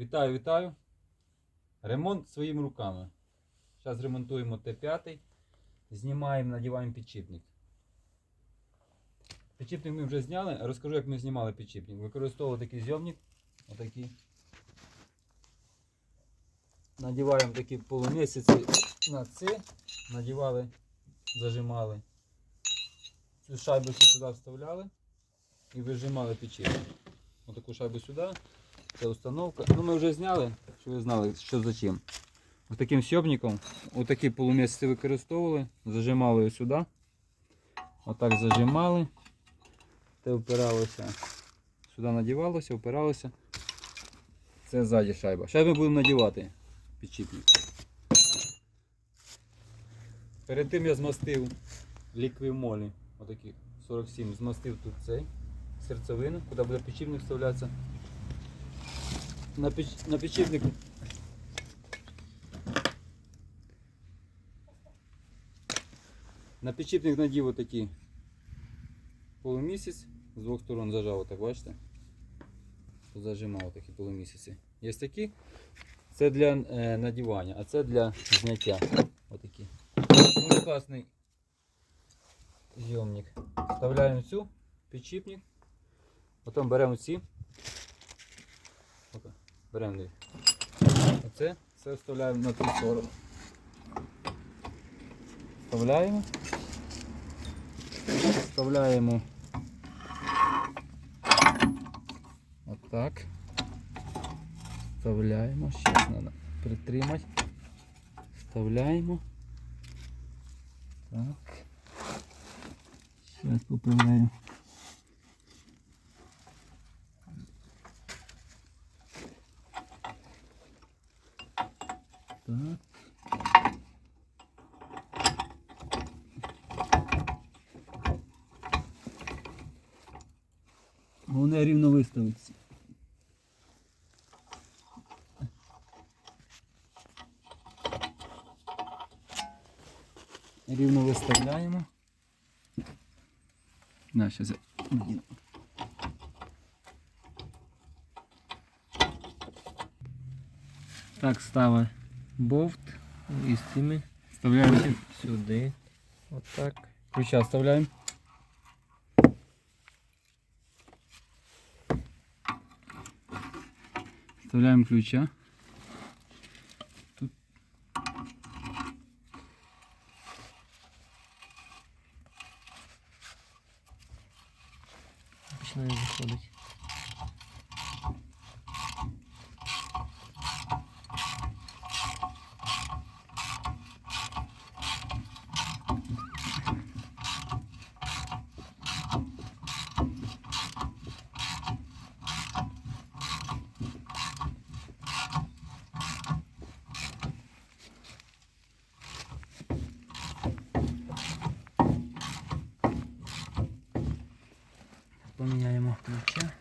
Вітаю, вітаю. Ремонт своїми руками. Зараз ремонтуємо Т5. Знімаємо, надіваємо підчіпник. Підчіпник ми вже зняли. Розкажу, як ми знімали підчіпник. Використовували такий зйомник. Отакий. Надіваємо такі полумісяці на це. Надівали, зажимали. Цю шайбу сюди вставляли і вижимали підчіпник. Отаку шайбу сюди. Це установка. Ну ми вже зняли, щоб ви знали, що за чим. Ось таким сьобником, отакі полумісяці використовували, зажимали сюди. Отак зажимали. Те впиралося. Сюди надівалося, впиралося. Це ззаді шайба. Шайби будемо надівати підчіпник. Перед тим я змастив ліквімолі. Отакий 47. Змастив тут цей серцевину, куди буде підчіпник вставлятися. На, піч... на підшипнику. На підшипник надів отакі полумісяць, з двох сторон зажав, так бачите? Зажимав такі полумісяці. Є такі. Це для е, надівання, а це для зняття. Отакі. Дуже класний зйомник. Вставляємо цю підшипник. Потім беремо ці. Беремо. Оце все вставляємо на ту сторону. Вставляємо. Вставляємо отак. Вставляємо. Ще треба притримати. Вставляємо. Так. Зараз поправляємо. Так. Головне рівно виставиться. Рівно виставляємо. На, щас я. Так, ставимо болт із цими Вставляємо. сюди. Отак. Ключа вставляємо. Вставляємо ключа. Поміняємо ключа.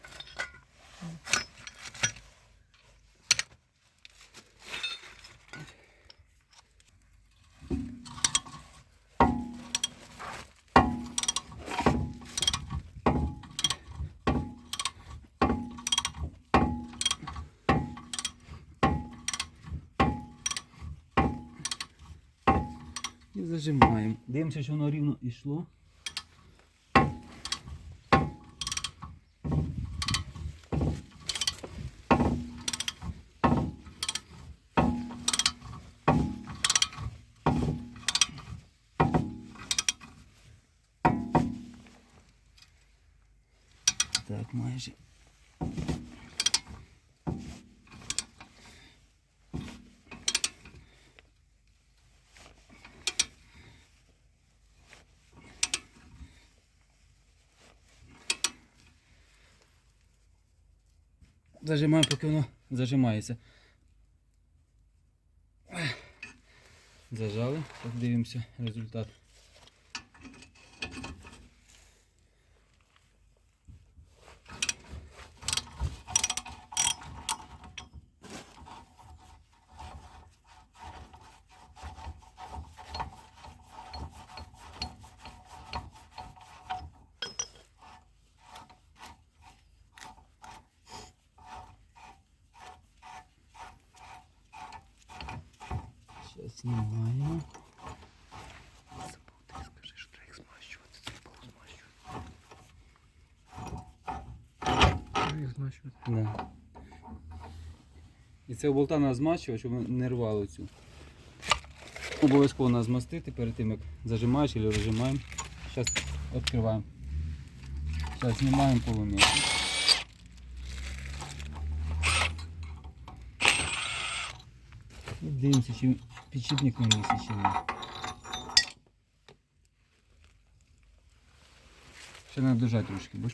І зажимаємо. Дивимося, що воно рівно йшло. Так, майже. Зажимаємо, поки воно зажимається. Зажали, так дивимося результат. Змащувати. Да. І це болта треба змащувати, щоб не рвало цю. Обов'язково треба змастити перед тим, як зажимаєш або розжимаємо. Зараз відкриваємо. Зараз знімаємо полум'я. І дивимося, чи підшипник на ні. Ще треба дожати трошки, бо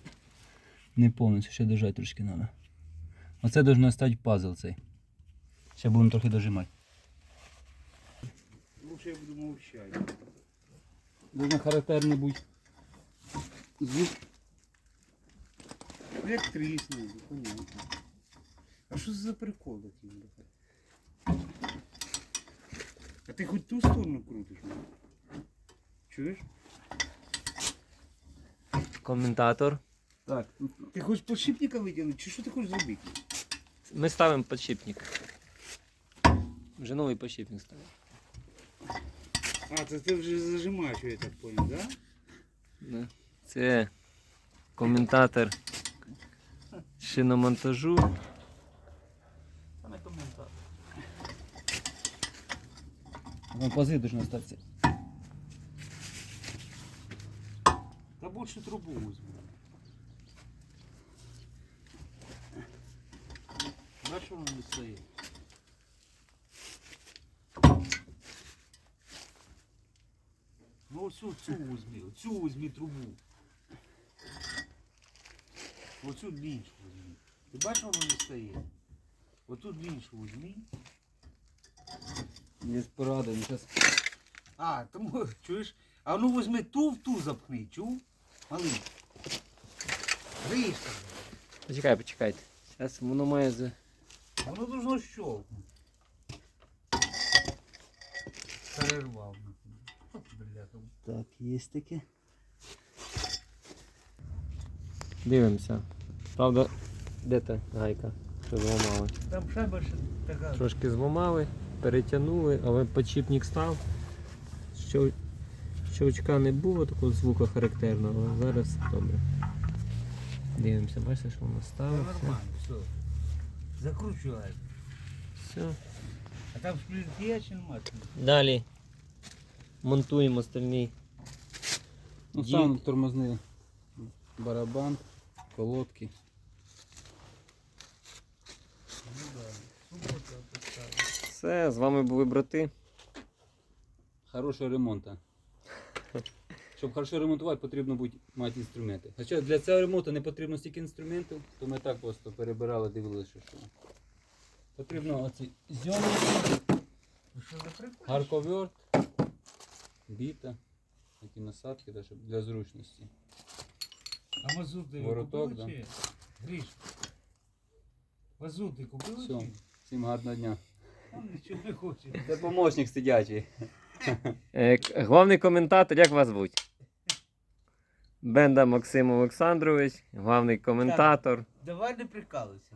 не повністю, ще дожати трошки треба. Оце должно стати пазл цей. Ще будемо трохи дожимати. Лучше я буду мовчать. Должно характерний бути звук. Як трісне, понятно. А що це за прикол такий? А ти хоч ту сторону крутиш? Чуєш? Коментатор. Так, Ти хочеш подшипника виділити, чи що ти хочеш зробити? Ми ставимо подшипник. Вже новий подшипник ставимо. А, це ти вже зажимаєш, я так понял, да? Да. Це коментатор шиномонтажу. Вон пази должно статися. Та більше трубу візьму. Бачиш, воно не стоїть. Ну оцю цю візьми, оцю візьми трубу. Оцю іншу візьми. Ти бачиш, воно не стоїть? Оту іншу візьми. Є порада, зараз. А, тому чуєш? А ну візьми ту в ту запхни, чув? Малий. Ришка. Почекай, почекайте. Зараз воно має за. Воно должно щелкнути. Перервав. От. Так, є таке. Дивимося. Правда, де та гайка? Що зламали? Там шайба ще така. Трошки зламали, перетягнули, але подшипник став. Щел... Щелчка не було, такого звуку характерного, але зараз добре. Дивимося, бачите, що воно Та стало. Нормально, все. Закручувай. все. А там шплінки є чи нема? Далі монтуємо остальний. Ну, сам тормозний барабан, колодки. Все, з вами були брати. Хорошого ремонту. Щоб хорошо ремонтувати, потрібно бути, мати інструменти. Хоча для цього ремонту не потрібно стільки інструментів, то ми так просто перебирали, дивилися, що. Потрібно оці зйомки, гарковерт, біта, такі насадки да, щоб для зручності. А мазути ви Вороток, купили да. чи? Гріш. Мазути купили Все. Всім гарного дня. Он нічого не хоче. Це помощник сидячий. Е, к- Главний коментатор, як вас звуть? Бенда Максим Олександрович, главний коментатор. Давай не прикалуйся.